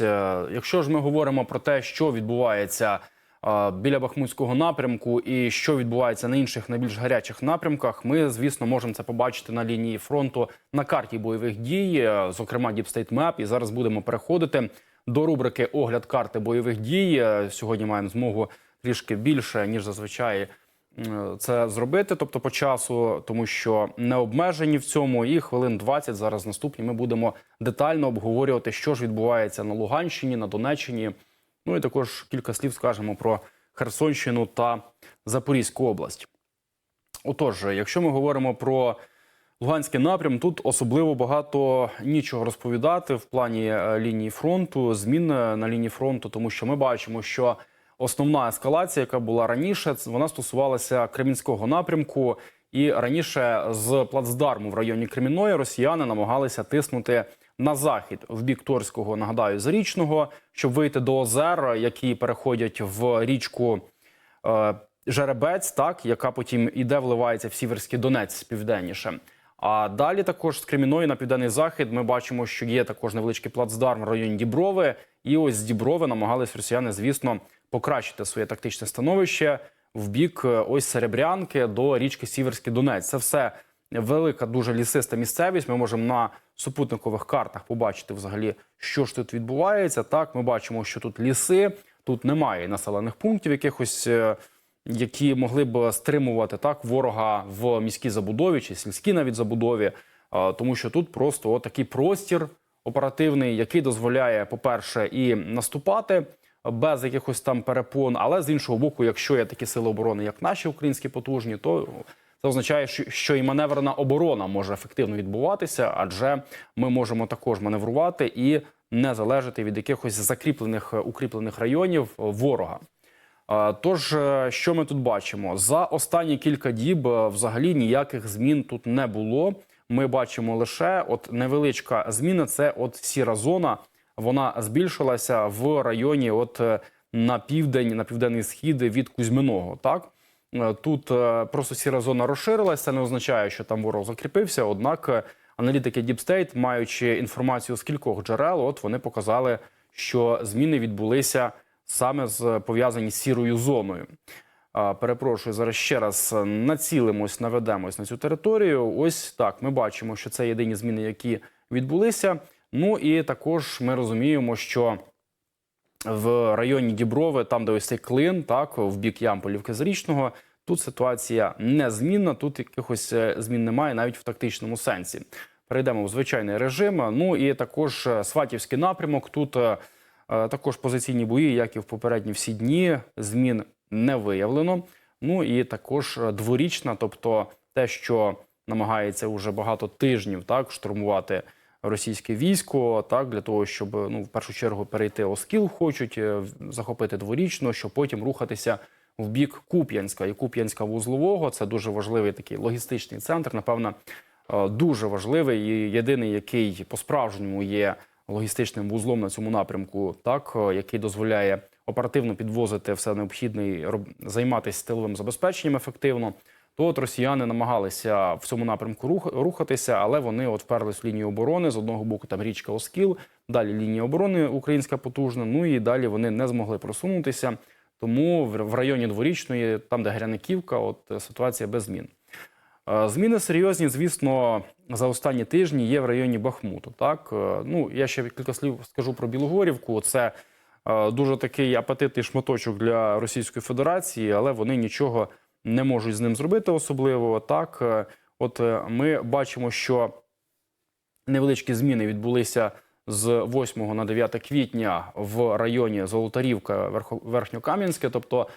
Е, Якщо ж ми говоримо про те, що відбувається е, біля Бахмутського напрямку і що відбувається на інших найбільш гарячих напрямках, ми звісно можемо це побачити на лінії фронту на карті бойових дій, е, зокрема Deep State Map. І зараз будемо переходити до рубрики Огляд карти бойових дій. Сьогодні маємо змогу трішки більше ніж зазвичай. М, Це зробити, тобто по часу, тому що не обмежені в цьому, і хвилин 20 зараз наступні. Ми будемо детально обговорювати, що ж відбувається на Луганщині, на Донеччині. Ну і також кілька слів скажемо про Херсонщину та Запорізьку область. Отож, якщо ми говоримо про Луганський напрям, тут особливо багато нічого розповідати в плані е, лінії фронту, змін е, на лінії фронту, тому що ми бачимо, що основна ескалація, яка була раніше, вона стосувалася Кремінського напрямку. І раніше з плацдарму в районі Кремінної росіяни намагалися тиснути на захід в бік Торського, нагадаю, зарічного, щоб вийти до озер, які переходять в річку е, Жеребець, так яка потім іде, вливається в Сіверський Донець південніше. А далі також з Креміної на південний захід ми бачимо, що є також невеличкий плацдарм в районі Діброви. І ось з Діброви намагались росіяни, звісно, покращити своє тактичне становище в бік е, ось Серебрянки до річки Сіверський Донець. Це все велика, дуже лісиста місцевість. Ми можемо на супутникових картах побачити взагалі, що ж тут відбувається. Так, ми бачимо, що тут ліси, тут немає населених пунктів, якихось. е, які могли б стримувати так ворога в міській забудові чи сільській навіть забудові, тому що тут просто такий простір оперативний, який дозволяє, по-перше, і наступати без якихось там перепон. Але з іншого боку, якщо є такі сили оборони, як наші українські потужні, то це означає, що- і маневрена оборона може ефективно відбуватися, адже ми можемо також маневрувати і не залежати від якихось закріплених е, укріплених районів е, ворога. Тож, е, що ми тут бачимо? За останні кілька діб взагалі ніяких змін тут не було. Ми бачимо лише от невеличка зміна. Це от сіра зона. Вона збільшилася в районі, от е, на південь, на південний схід від Кузьминого. Так Е, тут е, просто сіра зона розширилася. Не означає, що там ворог закріпився. Однак аналітики Deep State, маючи інформацію з кількох джерел, от вони показали, що зміни відбулися саме з пов'язані з сірою зоною. Перепрошую, зараз ще раз націлимось, наведемось на цю територію. Ось так ми бачимо, що це єдині зміни, які відбулися. Ну і також ми розуміємо, що в районі Діброви, там де ось цей клин, так в бік Ямполівки Зарічного, тут ситуація незмінна. Тут якихось е, змін немає, навіть в тактичному сенсі. Перейдемо в звичайний режим. Ну і також е, Сватівський напрямок. Тут е, також позиційні бої, як і в попередні всі дні. Змін не виявлено. Ну і також дворічна, тобто те, що намагається уже багато тижнів так штурмувати російське військо, так для того, щоб ну в першу чергу перейти Оскіл, хочуть е, захопити дворічно, щоб потім рухатися в бік Куп'янська і Куп'янська вузлового. Це дуже важливий такий логістичний центр. Напевно, е, дуже важливий і єдиний, який по-справжньому є логістичним вузлом на цьому напрямку, так е, який дозволяє оперативно підвозити все необхідне і займатися тиловим забезпеченням ефективно. То от росіяни намагалися в цьому напрямку рух- рухатися, але вони от вперлись в лінію оборони. З одного боку там річка Оскіл, далі лінія оборони українська потужна. Ну і далі вони не змогли просунутися. Тому в районі дворічної, там де Гряниківка, от е, ситуація без змін. Е, Зміни серйозні, звісно, за останні тижні є в районі Бахмуту. Так Е, ну я ще кілька слів скажу про Білогорівку. Це дуже такий апетитний шматочок для Російської Федерації, але вони нічого не можуть з ним зробити особливо. Так, е, от е, ми бачимо, що невеличкі зміни відбулися з 8 на 9 квітня в районі Золотарівка, Верхньокам'янське, тобто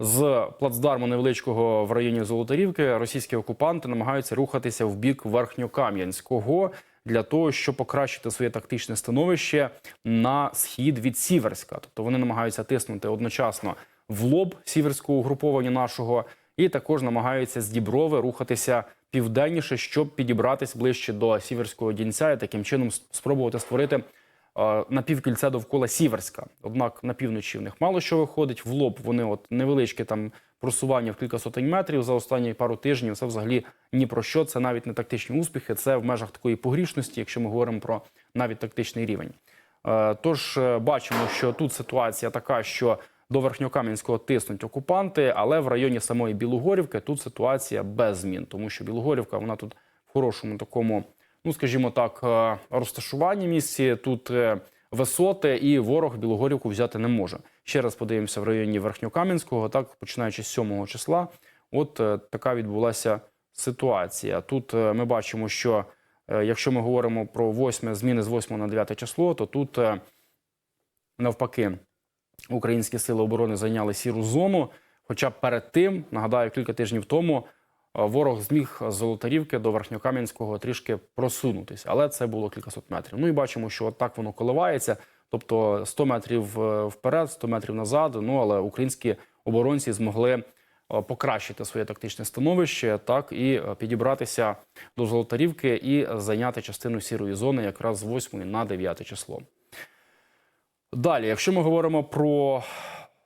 з плацдарму невеличкого в районі Золотарівки російські окупанти намагаються рухатися в бік Верхньокам'янського для того, щоб покращити своє тактичне становище на схід від Сіверська. Тобто вони намагаються тиснути одночасно в лоб сіверського угруповання нашого, і також намагаються з Діброви рухатися південніше, щоб підібратись ближче до сіверського дінця і таким чином спробувати створити напівкільце довкола Сіверська. Однак на півночі в них мало що виходить. В лоб вони от невеличке там просування в кілька сотень метрів за останні пару тижнів. Це взагалі ні про що. Це навіть не тактичні успіхи. Це в межах такої погрішності, якщо ми говоримо про навіть тактичний рівень. Е, Тож е, бачимо, що тут ситуація така, що до Верхньокам'янського тиснуть окупанти, але в районі самої Білогорівки тут ситуація без змін, тому що Білогорівка вона тут в хорошому такому, ну скажімо так, е, розташуванні місці. Тут е, висоти, і ворог Білогорівку взяти не може. Ще раз подивимося в районі Верхньокам'янського, так починаючи з 7 числа. От е, така відбулася ситуація. Тут ми бачимо, що якщо ми говоримо про 8, зміни з 8 на 9 число, то тут навпаки українські сили оборони зайняли сіру зону. Хоча перед тим, нагадаю, кілька тижнів тому е, ворог зміг з Золотарівки до Верхньокам'янського трішки просунутися, але це було кількасот метрів. Ну і бачимо, що от так воно коливається. Тобто 100 метрів е, вперед, 100 метрів назад. Ну але українські оборонці змогли е, покращити своє тактичне становище, так і підібратися до Золотарівки і зайняти частину сірої зони якраз з 8 на 9 число. Далі, якщо ми говоримо про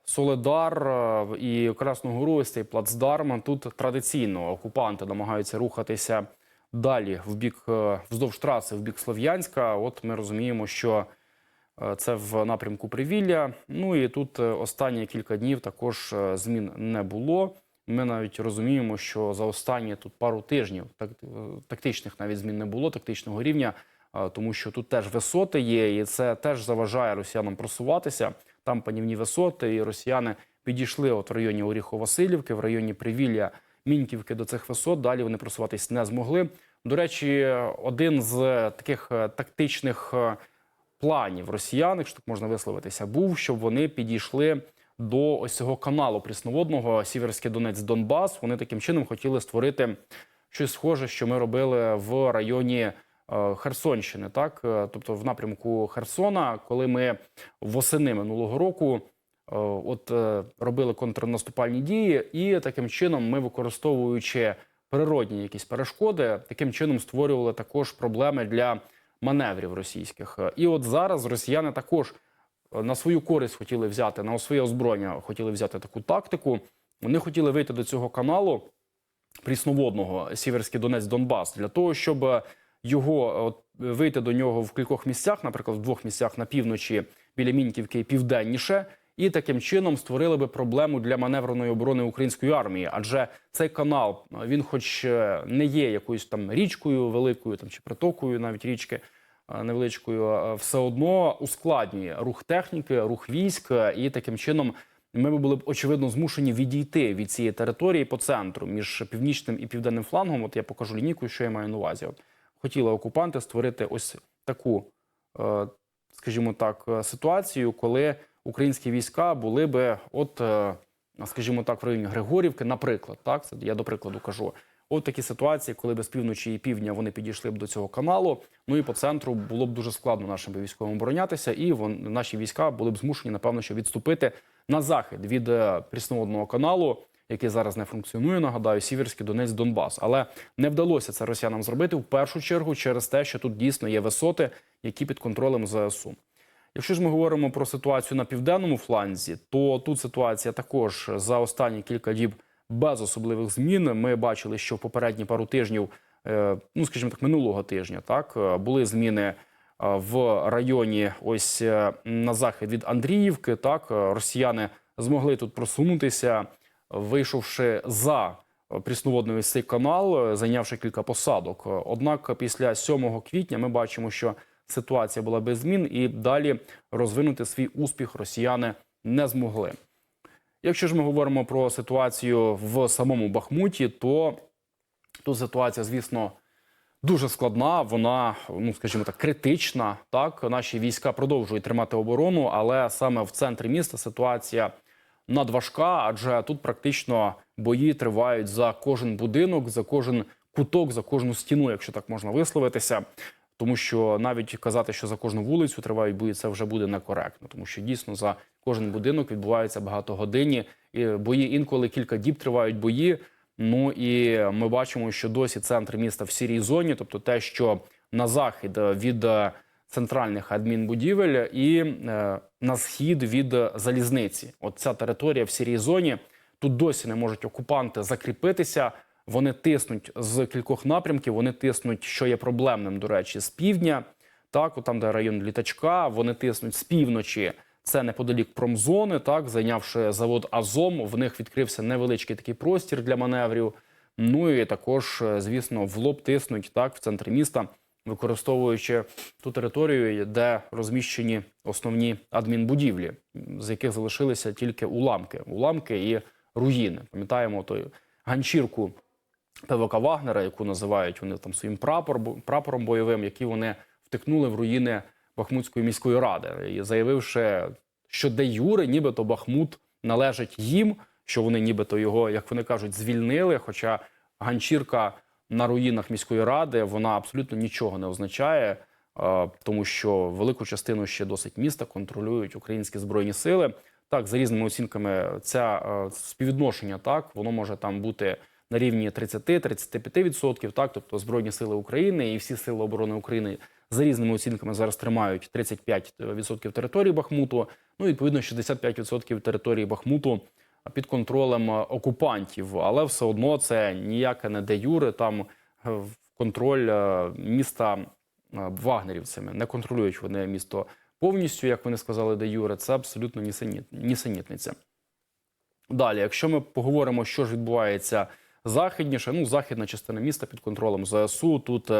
Соледар е, і Красну Гору, ось цей плацдарм, тут традиційно окупанти намагаються рухатися далі в бік е, вздовж траси, в бік Слов'янська. От ми розуміємо, що е, це в напрямку Привілля. Ну і тут останні кілька днів також змін не було. Ми навіть розуміємо, що за останні тут пару тижнів так, тактичних навіть змін не було, тактичного рівня, тому що тут теж висоти є, і це теж заважає росіянам просуватися. Там панівні висоти, і росіяни підійшли от в районі Оріхо-Василівки, в районі Привілля, Міньківки до цих висот. Далі вони просуватись не змогли. До речі, один з таких е, тактичних е, планів росіян, якщо так можна висловитися, був, щоб вони підійшли до ось цього каналу прісноводного Сіверський Донець Донбас. Вони таким чином хотіли створити щось схоже, що ми робили в районі Херсонщини, так Е, тобто в напрямку Херсона, коли ми восени минулого року. е, От е, робили контрнаступальні дії, і таким чином ми, використовуючи природні якісь перешкоди, таким чином створювали також проблеми для маневрів російських. Е, І от зараз росіяни також е, на свою користь хотіли взяти на своє озброєння, хотіли взяти таку тактику. Вони хотіли вийти до цього каналу прісноводного Сіверський Донець Донбас для того, щоб е, його е, от, вийти до нього в кількох місцях, наприклад, в двох місцях на півночі біля Міньківки і південніше. І таким чином створили би проблему для маневреної оборони української армії, адже цей канал е, він, хоч е, не є якоюсь там річкою великою, там чи притокою, навіть річки невеличкою, все одно ускладнює рух техніки, рух військ, і таким чином ми були б очевидно змушені відійти від цієї території по центру між північним і південним флангом. От я покажу лінійку, що я маю на увазі. Хотіли окупанти створити ось таку, е, скажімо так, е, ситуацію, коли українські війська були би, от, е, скажімо так, в районі Григорівки, наприклад, так це я до прикладу кажу. От такі ситуації, коли би з півночі і півдня вони підійшли б до цього каналу. Ну і по центру було б дуже складно нашим військовим оборонятися, і вон, наші війська були б змушені, напевно, що відступити на захід від прісноводного каналу, який зараз не функціонує. Нагадаю, Сіверський Донець Донбас. Але не вдалося це росіянам зробити в першу чергу через те, що тут дійсно є висоти, які під контролем ЗСУ. Якщо ж ми говоримо про ситуацію на південному фланзі, то тут ситуація також за останні кілька діб без особливих змін. Ми бачили, що в попередні пару тижнів, е, ну скажімо так, минулого тижня, так е, були зміни е, в районі, ось на захід від Андріївки. Так росіяни змогли тут просунутися, вийшовши за прісноводний цей канал, зайнявши кілька посадок. Однак після 7 квітня ми бачимо, що ситуація була без змін, і далі розвинути свій успіх росіяни не змогли. Якщо ж ми говоримо про ситуацію в самому Бахмуті, то тут ситуація, звісно, дуже складна. Вона, ну скажімо так, критична. Так, наші війська продовжують тримати оборону, але саме в центрі міста ситуація надважка, адже тут практично бої тривають за кожен будинок, за кожен куток, за кожну стіну, якщо так можна висловитися. Тому що навіть казати, що за кожну вулицю тривають бої, це вже буде некоректно, тому що дійсно за кожен будинок відбуваються багатогодинні бої. Інколи кілька діб тривають бої. Ну і ми бачимо, що досі центр міста в сірій зоні, тобто те, що на захід від е, центральних адмінбудівель і е, на схід від залізниці. От ця територія в сірій зоні. Тут досі не можуть окупанти закріпитися. Вони тиснуть з кількох напрямків. Вони тиснуть, що є проблемним, до речі, з півдня. Так, от там, де район літачка, вони тиснуть з півночі. Це неподалік промзони, так зайнявши завод Азом, в них відкрився невеличкий такий простір для маневрів. Ну і також, е, звісно, в лоб тиснуть так в центрі міста, використовуючи ту територію, де розміщені основні адмінбудівлі, з яких залишилися тільки уламки, уламки і руїни. Пам'ятаємо той ганчірку ПВК Вагнера, яку називають вони там своїм прапор, прапором бойовим, які вони втикнули в руїни Бахмутської міської ради, заявивши, що де Юре, нібито Бахмут належить їм, що вони нібито його, як вони кажуть, звільнили. Хоча ганчірка на руїнах міської ради вона абсолютно нічого не означає, е, тому що велику частину ще досить міста контролюють українські збройні сили. Так, за різними оцінками, ця е, співвідношення так воно може там бути на рівні 30-35%, так, тобто Збройні сили України і всі сили оборони України за різними оцінками зараз тримають 35% території Бахмуту. Ну, відповідно, 65% території Бахмуту під контролем е, окупантів, але все одно це ніяке не де юре. Там е, контроль е, міста вагнерівцями не контролюють вони місто повністю, як вони сказали, де юре. Це абсолютно нісеніт, нісенітниця. Далі, якщо ми поговоримо, що ж відбувається західніше, ну західна частина міста під контролем ЗСУ. Тут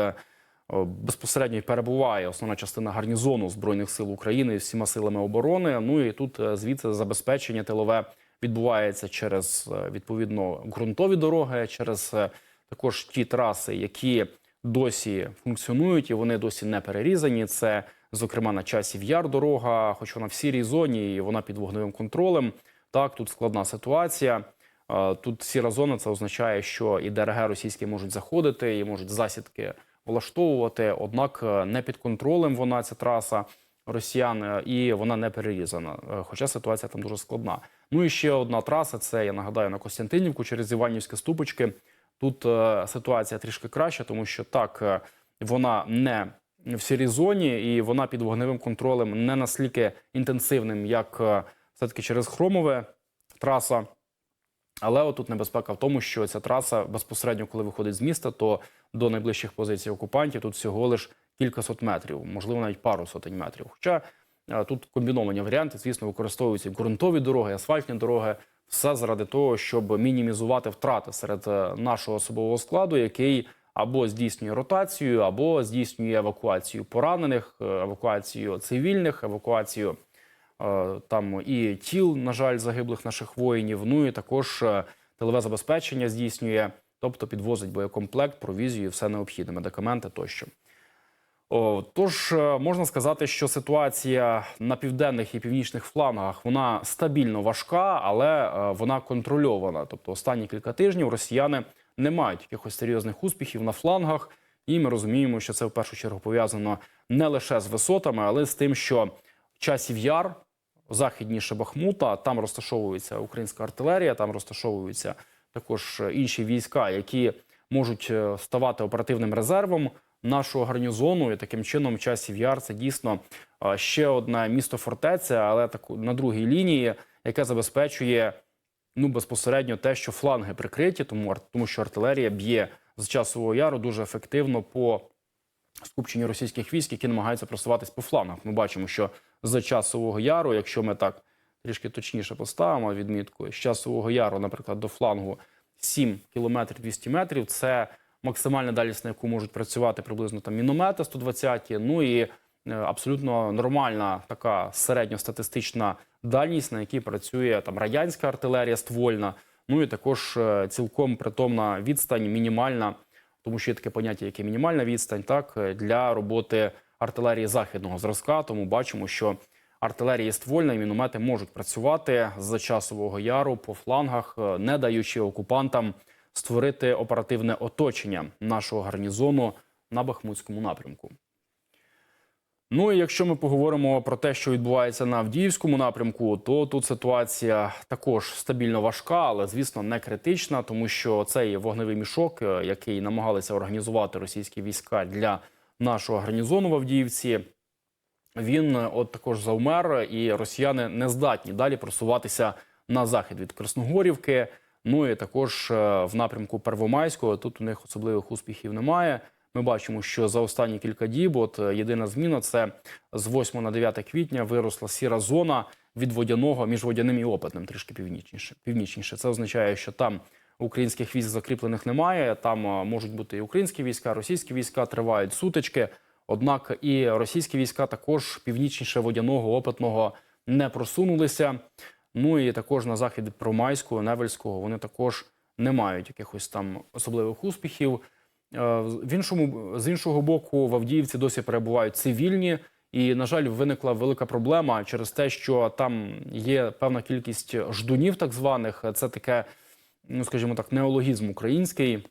безпосередньо перебуває основна частина гарнізону збройних сил України всіма силами оборони. Ну і тут звідси забезпечення тилове відбувається через е, відповідно ґрунтові дороги, через е, також ті траси, які досі функціонують і вони досі не перерізані. Це зокрема на часі яр дорога, хоч вона в сірій зоні, і вона під вогневим контролем. Так, тут складна ситуація. Е, Тут сіра зона це означає, що і ДРГ російські можуть заходити, і можуть засідки влаштовувати. Однак не під контролем вона ця траса росіян, і вона не перерізана. Хоча ситуація там дуже складна. Ну і ще одна траса. Це я нагадаю на Костянтинівку через Іванівські ступочки. Тут е, ситуація трішки краща, тому що так е, вона не в сірій зоні, і вона під вогневим контролем не настільки інтенсивним, як е, все-таки через Хромове траса. Але отут небезпека в тому, що ця траса безпосередньо, коли виходить з міста, то до найближчих позицій окупантів тут всього лиш кількасот метрів, можливо, навіть пару сотень метрів. Хоча тут комбіновані варіанти, звісно, використовуються ґрунтові дороги, асфальтні дороги, все заради того, щоб мінімізувати втрати серед е, нашого особового складу, який або здійснює ротацію, або здійснює евакуацію поранених, е, евакуацію цивільних, евакуацію е, там і тіл, на жаль, загиблих наших воїнів. Ну і також тилове забезпечення здійснює, тобто підвозить боєкомплект, провізію, все необхідне, медикаменти тощо. Тож е, можна сказати, що ситуація на південних і північних флангах вона стабільно важка, але е, вона контрольована. Тобто, останні кілька тижнів росіяни не мають якихось серйозних успіхів на флангах, і ми розуміємо, що це в першу чергу пов'язано не лише з висотами, але з тим, що часів яр західніше Бахмута, там розташовується українська артилерія, там розташовуються також інші війська, які можуть е, ставати оперативним резервом нашого гарнізону. І таким чином часів яр це дійсно ще одне місто фортеця, але таку на другій лінії, яке забезпечує ну безпосередньо те, що фланги прикриті, тому тому що артилерія б'є з часового яру дуже ефективно по скупченню російських військ, які намагаються просуватись по флангах. Ми бачимо, що з часового яру, якщо ми так трішки точніше поставимо відмітку, з часового яру, наприклад, до флангу 7 кілометрів 200 метрів, це максимальна дальність, на яку можуть працювати приблизно там міномети 120, ну і е, абсолютно нормальна така середньостатистична дальність, на якій працює там радянська артилерія ствольна. Ну і також е, цілком притомна відстань, мінімальна, тому що є таке поняття, як і мінімальна відстань, так е, для роботи артилерії західного зразка. Тому бачимо, що артилерія ствольна і міномети можуть працювати з часового яру по флангах, не даючи окупантам створити оперативне оточення нашого гарнізону на Бахмутському напрямку. Ну і якщо ми поговоримо про те, що відбувається на Авдіївському напрямку, то тут ситуація також стабільно важка, але звісно не критична, тому що цей вогневий мішок, е, який намагалися організувати російські війська для нашого гарнізону в Авдіївці, він е, от також завмер, і росіяни не здатні далі просуватися на захід від Красногорівки. Ну і також е, в напрямку Первомайського тут у них особливих успіхів немає. Ми бачимо, що за останні кілька діб, от е, єдина зміна це з 8 на 9 квітня виросла сіра зона від водяного між водяним і опитним, трішки північніше. Північніше. Це означає, що там українських військ закріплених немає. Там е, можуть бути і українські війська, російські війська тривають сутички. Однак і російські війська також північніше водяного опитного не просунулися. Ну і також на захід Промайського, Невельського вони також не мають якихось там особливих успіхів. Е, В іншому з іншого боку, в Авдіївці досі перебувають цивільні, і на жаль, виникла велика проблема через те, що там є певна кількість ждунів, так званих. Це таке, ну скажімо так, неологізм український,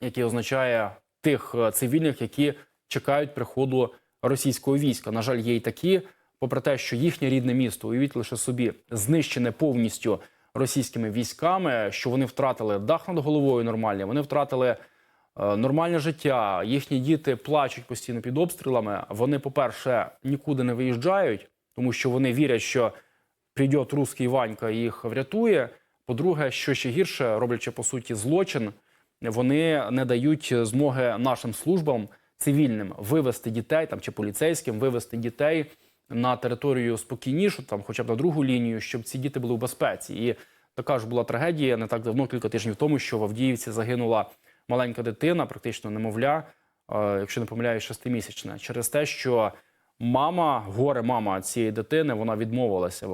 який означає тих е, цивільних, які чекають приходу російського війська. На жаль, є й такі, попри те, що їхнє рідне місто, уявіть лише собі, знищене повністю російськими військами, що вони втратили дах над головою нормальний, вони втратили е, нормальне життя. Їхні діти плачуть постійно під обстрілами. Вони, по-перше, нікуди не виїжджають, тому що вони вірять, що прийде русський Ванька і їх врятує. По-друге, що ще гірше, роблячи по суті злочин, вони не дають змоги нашим службам цивільним вивести дітей там чи поліцейським вивести дітей на територію спокійнішу, там, хоча б на другу лінію, щоб ці діти були в безпеці. І така ж була трагедія не так давно, кілька тижнів тому, що в Авдіївці загинула маленька дитина, практично немовля, е, якщо не помиляюсь, шестимісячна, через те, що мама, горе мама цієї дитини, вона відмовилася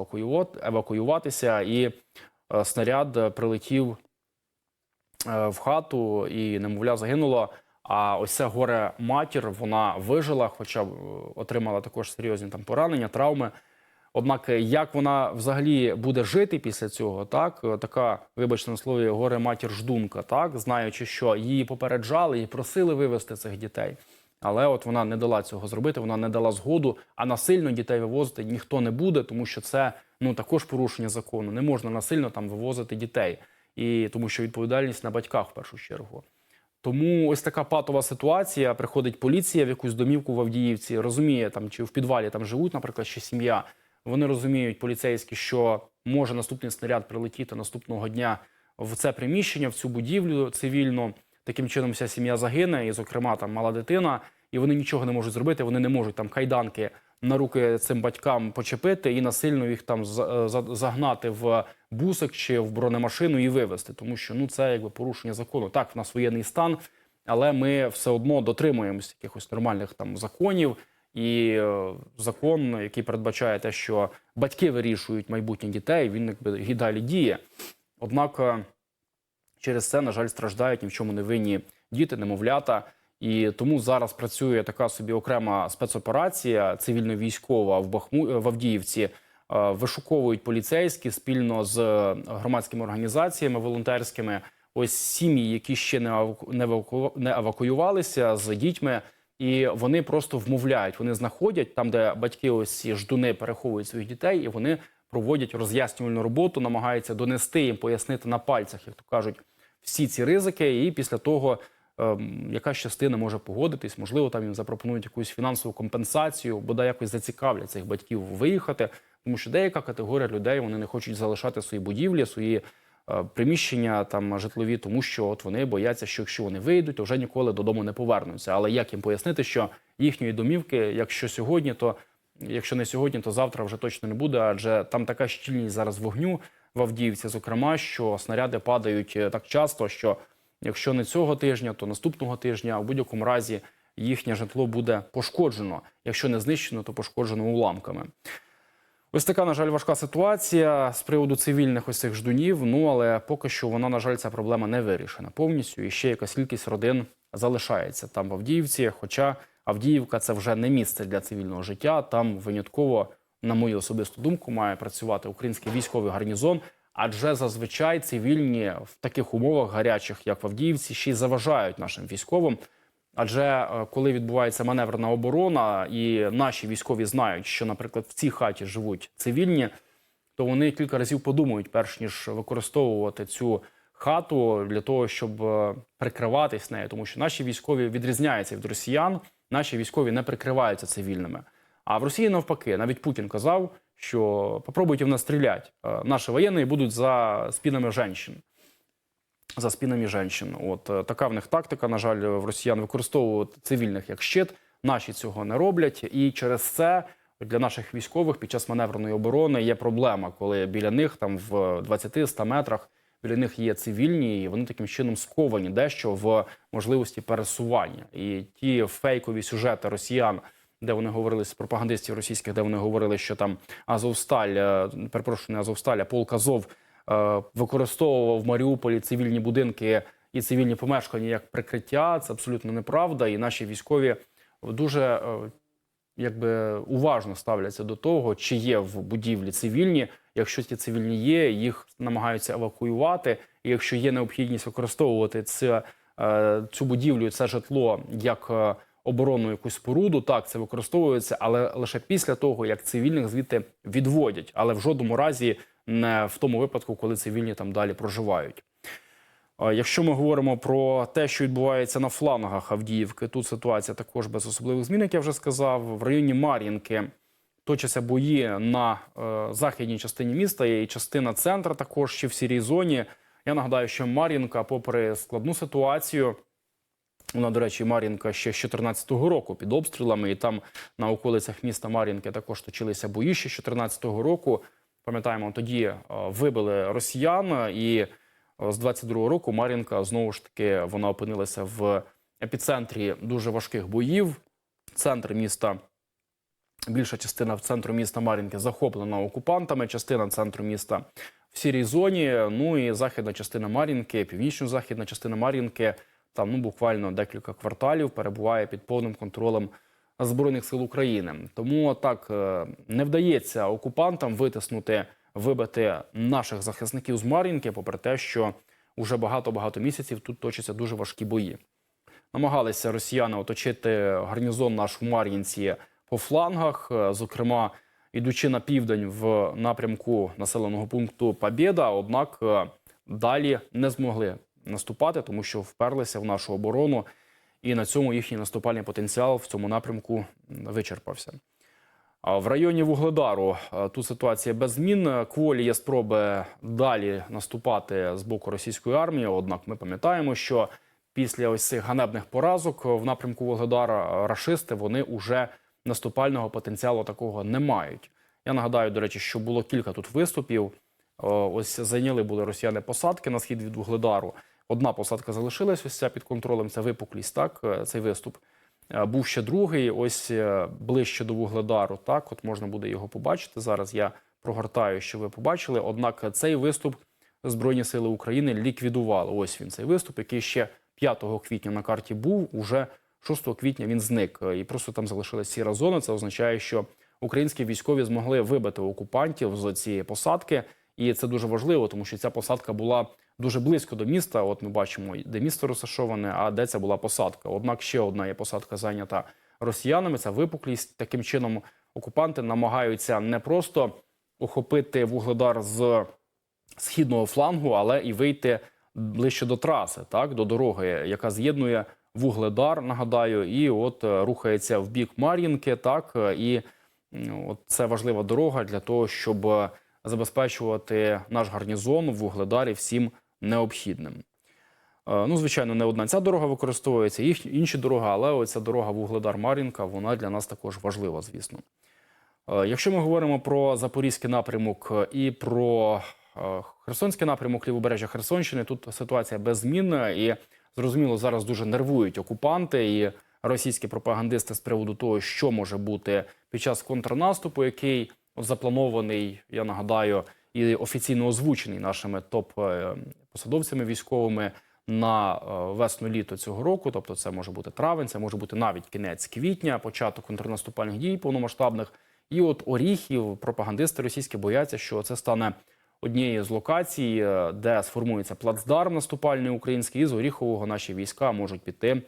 евакуюватися, і е, снаряд прилетів е, в хату, і немовля загинуло. А ось ця горе матір вона вижила, хоча е, отримала також серйозні там поранення, травми. Однак, е, як вона взагалі буде жити після цього, так е, така, вибачте на слові, горе матір ждунка, так знаючи, що її попереджали і просили вивезти цих дітей. Але от вона не дала цього зробити, вона не дала згоду, а насильно дітей вивозити ніхто не буде, тому що це ну також порушення закону. Не можна насильно там вивозити дітей, і тому що відповідальність на батьках в першу чергу. Тому ось така патова ситуація. Приходить поліція в якусь домівку в Авдіївці, розуміє там, чи в підвалі там живуть, наприклад, ще сім'я. Вони розуміють поліцейські, що може наступний снаряд прилетіти наступного дня в це приміщення, в цю будівлю цивільну. Таким чином, вся сім'я загине, і, зокрема, там мала дитина, і вони нічого не можуть зробити. Вони не можуть там кайданки на руки цим батькам почепити і насильно їх там за- загнати в бусик чи в бронемашину і вивезти, тому що ну це якби порушення закону. Так, в нас воєнний стан, але ми все одно дотримуємося якихось нормальних там законів. І е, закон, який передбачає те, що батьки вирішують майбутнє дітей, він якби і далі діє. Однак е, через це, на жаль, страждають ні в чому не винні діти, немовлята. І тому зараз працює така собі окрема спецоперація цивільно-військова в Бахму в Авдіївці. Е, Вишуковують поліцейські спільно з е, громадськими організаціями волонтерськими. Ось сім'ї, які ще не еваку- не евакуювалися з дітьми, і вони просто вмовляють. Вони знаходять там, де батьки ось ждуни переховують своїх дітей, і вони проводять роз'яснювальну роботу, намагаються донести їм, пояснити на пальцях, як то кажуть, всі ці ризики. І після того якась частина може погодитись, можливо, там їм запропонують якусь фінансову компенсацію, бодай якось зацікавлять цих батьків виїхати, тому що деяка категорія людей вони не хочуть залишати свої будівлі, свої е, приміщення там житлові, тому що от вони бояться, що якщо вони вийдуть, то вже ніколи додому не повернуться. Але як їм пояснити, що їхньої домівки, якщо сьогодні, то якщо не сьогодні, то завтра вже точно не буде, адже там така щільність зараз вогню в Авдіївці, зокрема, що снаряди падають е, так часто, що якщо не цього тижня, то наступного тижня в будь-якому разі їхнє житло буде пошкоджено. Якщо не знищено, то пошкоджено уламками. Ось така, на жаль, важка ситуація з приводу цивільних ось цих ждунів. Ну але поки що вона, на жаль, ця проблема не вирішена повністю. І ще якась кількість родин залишається там в Авдіївці. Хоча Авдіївка це вже не місце для цивільного життя. Там винятково, на мою особисту думку, має працювати український військовий гарнізон. Адже зазвичай цивільні в таких умовах гарячих, як в Авдіївці, ще й заважають нашим військовим. Адже е, коли відбувається маневрна оборона, і наші військові знають, що, наприклад, в цій хаті живуть цивільні, то вони кілька разів подумають, перш ніж використовувати цю хату для того, щоб е, прикриватись нею, тому що наші військові відрізняються від росіян. Наші військові не прикриваються цивільними. А в Росії навпаки, навіть Путін казав, що попробуйте в нас стріляти. Е, Наші воєнні будуть за спинами жінок. за спинами женщин. От е, така в них тактика. На жаль, в росіян використовувати цивільних як щит. Наші цього не роблять, і через це для наших військових під час маневреної оборони є проблема, коли біля них там в 20-100 метрах біля них є цивільні, і вони таким чином сковані дещо в можливості пересування. І ті фейкові сюжети росіян. Де вони говорили з пропагандистів російських, де вони говорили, що там Азовсталь, е, перепрошую, не Азовсталь, а полк Азов е, використовував в Маріуполі цивільні будинки і цивільні помешкання як прикриття. Це абсолютно неправда. І наші військові дуже е, якби уважно ставляться до того, чи є в будівлі цивільні. Якщо ці цивільні є, їх намагаються евакуювати. І якщо є необхідність використовувати це, цю будівлю, це житло як оборонну якусь споруду, так це використовується, але лише після того, як цивільних звідти відводять, але в жодному разі не в тому випадку, коли цивільні там далі проживають. Якщо ми говоримо про те, що відбувається на флангах Авдіївки, тут ситуація також без особливих змін, як я вже сказав. В районі Мар'їнки точаться бої на е, західній частині міста. І частина центра також ще в сірій зоні. Я нагадаю, що Мар'їнка, попри складну ситуацію, вона, до речі, Мар'їнка ще з 2014 року під обстрілами, і там на околицях міста Мар'їнки також точилися бої ще з 2014 року. Пам'ятаємо, тоді е, вибили росіян, і е, з 22 року Мар'їнка знову ж таки вона опинилася в епіцентрі дуже важких боїв. Центр міста, більша частина центру міста Мар'їнки захоплена окупантами, частина центру міста в сірій зоні. Ну і західна частина Мар'їнки, північно-західна частина Мар'їнки. Там ну буквально декілька кварталів перебуває під повним контролем збройних сил України. Тому так е, не вдається окупантам витиснути, вибити наших захисників з Мар'їнки, попри те, що уже багато багато місяців тут точаться дуже важкі бої. Намагалися росіяни оточити гарнізон наш в Мар'їнці по флангах, е, зокрема, ідучи на південь в напрямку населеного пункту Побєда, однак е, далі не змогли наступати, тому що вперлися в нашу оборону, і на цьому їхній наступальний потенціал в цьому напрямку вичерпався. В районі Вугледару е, тут ситуація без змін. Кволі є спроби далі наступати з боку російської армії. Однак ми пам'ятаємо, що після ось цих ганебних поразок в напрямку Вугледара рашисти вони уже наступального потенціалу такого не мають. Я нагадаю, до речі, що було кілька тут виступів. Ось зайняли були росіяни посадки на схід від Вугледару. Одна посадка залишилась ось ця під контролем. Це випуклість, так е, цей виступ. Е, Був ще другий, ось е, ближче до Вугледару. Так, от можна буде його побачити. Зараз я прогортаю, що ви побачили. Однак цей виступ Збройні сили України ліквідували. Ось він цей виступ, який ще 5 квітня на карті був. Уже 6 квітня він зник. І просто там залишилась сіра зона. Це означає, що українські військові змогли вибити окупантів з цієї посадки. І це дуже важливо, тому що ця посадка була дуже близько до міста. От ми бачимо, де місто розташоване, а де це була посадка. Однак ще одна є посадка зайнята росіянами. Це випуклість. Таким чином окупанти намагаються не просто охопити вугледар з східного флангу, але і вийти ближче до траси, так до дороги, яка з'єднує вугледар. Нагадаю, і от е, рухається в бік Мар'їнки. Так е, і от це важлива дорога для того, щоб е, забезпечувати наш гарнізон в вугледарі всім необхідним. Е, Ну, звичайно, не одна ця дорога використовується, їх інші дороги, але оця дорога Вугледар-Мар'їнка, вона для нас також важлива, звісно. Е, Якщо ми говоримо про Запорізький напрямок і про е, Херсонський напрямок лівобережжя Херсонщини, тут ситуація беззмінна і зрозуміло, зараз дуже нервують окупанти і російські пропагандисти з приводу того, що може бути під час контрнаступу, який запланований, я нагадаю, і офіційно озвучений нашими топ-посадовцями військовими на е, весну-літо цього року. Тобто, це може бути травень, це може бути навіть кінець квітня, початок контрнаступальних дій повномасштабних. І от оріхів, пропагандисти російські бояться, що це стане однією з локацій, е, де сформується плацдарм наступальний український, і з Оріхового наші війська можуть піти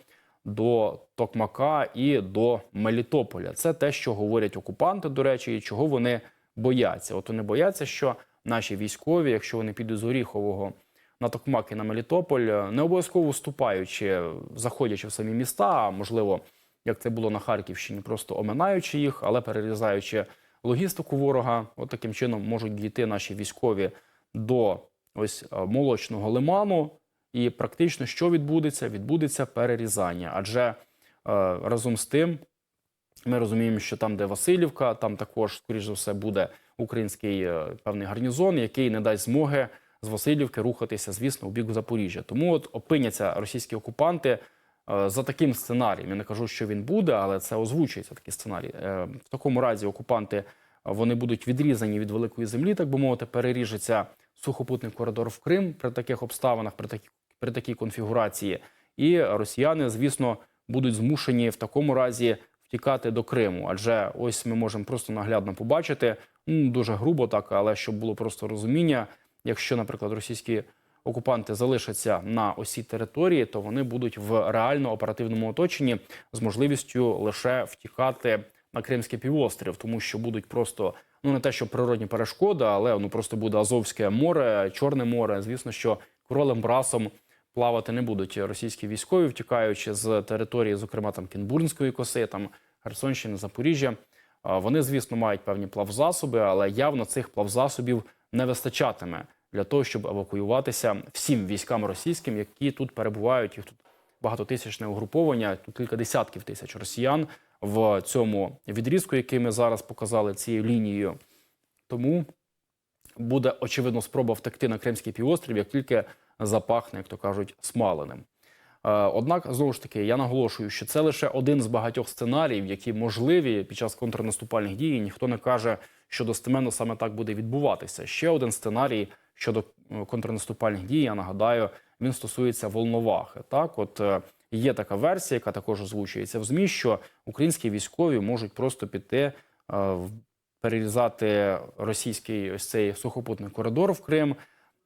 до Токмака і до Мелітополя. Це те, що говорять окупанти, до речі, і чого вони бояться. От вони бояться, що наші військові, якщо вони підуть з Оріхового на Токмак і на Мелітополь, е, не обов'язково вступаючи, заходячи в самі міста, а можливо, як це було на Харківщині, просто оминаючи їх, але перерізаючи логістику ворога, от таким чином можуть дійти наші військові до ось е, молочного лиману І практично що відбудеться? Відбудеться перерізання. Адже е, разом з тим ми розуміємо, що там, де Васильівка, там також, скоріш за все, буде український е, певний гарнізон, який не дасть змоги з Васильівки рухатися, звісно, у бік Запоріжжя. Тому от опиняться російські окупанти е, за таким сценарієм. Я не кажу, що він буде, але це озвучується такий сценарій. Е, В такому разі окупанти вони будуть відрізані від великої землі, так би мовити, переріжеться сухопутний коридор в Крим при таких обставинах, при такій при такій конфігурації. І росіяни, звісно, будуть змушені в такому разі втікати до Криму. Адже ось ми можемо просто наглядно побачити, дуже грубо так, але щоб було просто розуміння, якщо, наприклад, російські окупанти залишаться на осі території, то вони будуть в реально оперативному оточенні з можливістю лише втікати на Кримський півострів, тому що будуть просто ну не те, що природні перешкоди, але ну просто буде Азовське море, Чорне море. Звісно, що королем брасом плавати не будуть російські військові, втікаючи з території, зокрема там Кінбурнської коси, там Херсонщини, Запоріжжя. Вони, звісно, мають певні плавзасоби, але явно цих плавзасобів не вистачатиме для того, щоб евакуюватися всім військам російським, які тут перебувають. Їх тут багатотисячне угруповання, тут кілька десятків тисяч росіян в цьому відрізку, який ми зараз показали цією лінією. Тому буде очевидно спроба втекти на Кримський півострів, як тільки запахне, як то кажуть, смаленим. Е, Однак, знову ж таки, я наголошую, що це лише один з багатьох сценаріїв, які можливі під час контрнаступальних дій. Ніхто не каже, що достеменно саме так буде відбуватися. Ще один сценарій щодо е, контрнаступальних дій. Я нагадаю, він стосується Волновахи. Так, от е, є така версія, яка також озвучується в змі, що українські військові можуть просто піти перерізати російський ось цей сухопутний коридор в Крим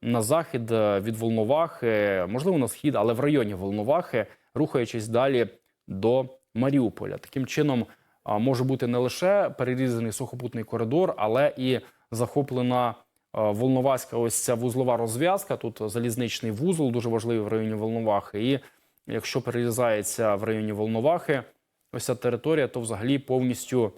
на захід е, від Волновахи, можливо, на схід, але в районі Волновахи, рухаючись далі до Маріуполя. Таким чином може бути не лише перерізаний сухопутний коридор, але і захоплена Волноваська ось ця вузлова розв'язка. Тут залізничний вузол, дуже важливий в районі Волновахи. І якщо перерізається в районі Волновахи, ось ця територія, то взагалі повністю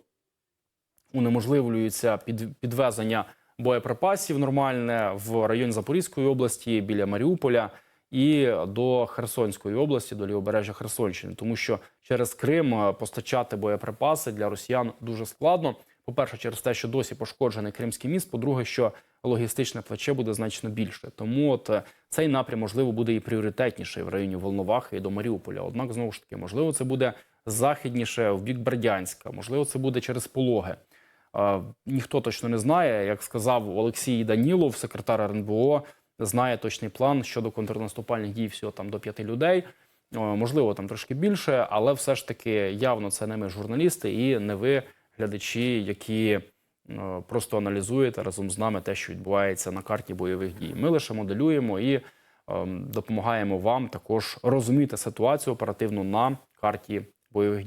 унеможливлюється під, підвезення боєприпасів нормальне в районі Запорізької області біля Маріуполя і до Херсонської області, до лівобережжя Херсонщини, тому що через Крим е, постачати боєприпаси для росіян дуже складно. По-перше, через те, що досі пошкоджений Кримський міст. По-друге, що логістичне плече буде значно більше. Тому от е, цей напрям можливо буде і пріоритетніший в районі Волновахи і до Маріуполя. Однак, знову ж таки, можливо, це буде західніше в бік Бердянська, можливо, це буде через пологи. Ніхто точно не знає. Як сказав Олексій Данілов, секретар РНБО, знає точний план щодо контрнаступальних дій всього там до п'яти людей. Можливо, там трошки більше, але все ж таки явно це не ми журналісти і не ви, глядачі, які е, просто аналізуєте разом з нами те, що відбувається на карті бойових дій. Ми лише моделюємо і ем, допомагаємо вам також розуміти ситуацію оперативно на карті бойових дій.